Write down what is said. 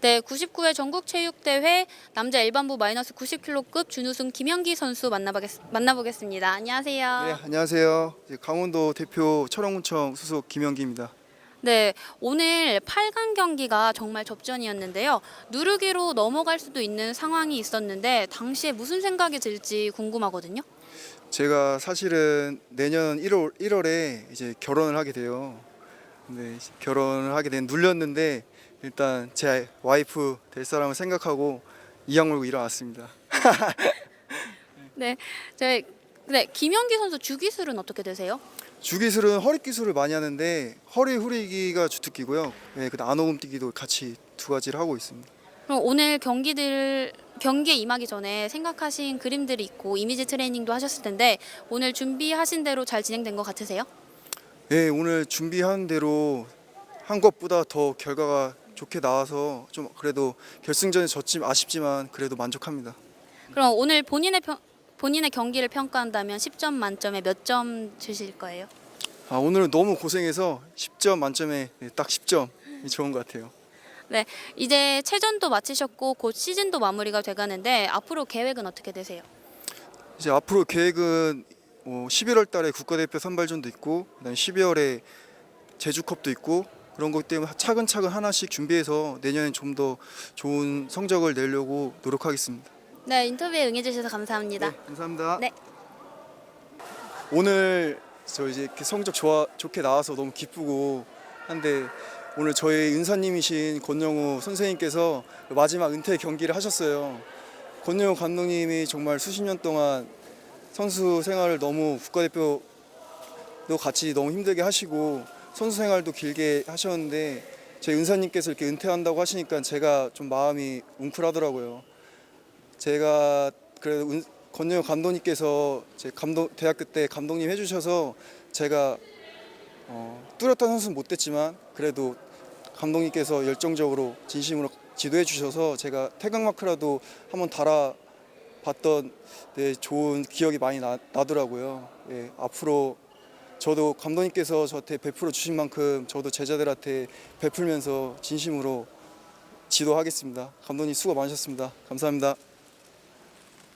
네, 99회 전국체육대회 남자 일반부 마이너스 90kg급 준우승 김현기 선수 만나보겠, 만나보겠습니다. 안녕하세요. 네, 안녕하세요. 강원도 대표 철원군청 소속 김영기입니다. 네, 오늘 8강 경기가 정말 접전이었는데요. 누르기로 넘어갈 수도 있는 상황이 있었는데 당시에 무슨 생각이 들지 궁금하거든요. 제가 사실은 내년 1월 1월에 이제 결혼을 하게 돼요. 근데 결혼을 하게 된 눌렸는데 일단 제 와이프 될 사람을 생각하고 이악 물고 일어났습니다. 네, 제 네, 김현기 선수 주기술은 어떻게 되세요? 주기술은 허리 기술을 많이 하는데 허리 후리기가 주특기고요. 네, 그 안오금 뛰기도 같이 두 가지를 하고 있습니다. 그럼 오늘 경기들 경기에 임하기 전에 생각하신 그림들이 있고 이미지 트레이닝도 하셨을 텐데 오늘 준비하신 대로 잘 진행된 것 같으세요? 네, 오늘 준비한 대로 한 것보다 더 결과가 좋게 나와서 좀 그래도 결승전에 졌지만 아쉽지만 그래도 만족합니다. 그럼 오늘 본인의 평, 본인의 경기를 평가한다면 10점 만점에 몇 점 주실 거예요? 아, 오늘은 너무 고생해서 10점 만점에 네, 딱 10점이 좋은 것 같아요. 네, 이제 체전도 마치셨고 곧 시즌도 마무리가 돼가는데 앞으로 계획은 어떻게 되세요? 이제 앞으로 계획은 뭐 11월 달에 국가대표 선발전도 있고 그다음에 12월에 제주컵도 있고 그런 것 때문에 차근차근 하나씩 준비해서 내년에 좀더 좋은 성적을 내려고 노력하겠습니다. 네, 인터뷰에 응해주셔서 감사합니다. 네, 감사합니다. 네. 오늘 저 이제 이렇게 성적 좋아 좋게 나와서 너무 기쁘고 한데 오늘 저희 은사님이신 권영우 선생님께서 마지막 은퇴 경기를 하셨어요. 권영우 감독님이 정말 수십 년 동안 선수 생활을 너무 국가대표도 같이 너무 힘들게 하시고 선수 생활도 길게 하셨는데 저희 은사님께서 이렇게 은퇴한다고 하시니까 제가 좀 마음이 웅크하더라고요. 제가 그래도 은, 권영우 감독님께서 제 감독 대학교 때 감독님 해주셔서 제가 어, 뚜렷한 선수는 못 됐지만 그래도 감독님께서 열정적으로 진심으로 지도해 주셔서 제가 태극 마크라도 한번 달아 봤던 네, 좋은 기억이 많이 나, 나더라고요. 예, 앞으로 저도 감독님께서 저한테 베풀어 주신 만큼 저도 제자들한테 베풀면서 진심으로 지도하겠습니다. 감독님 수고 많으셨습니다. 감사합니다.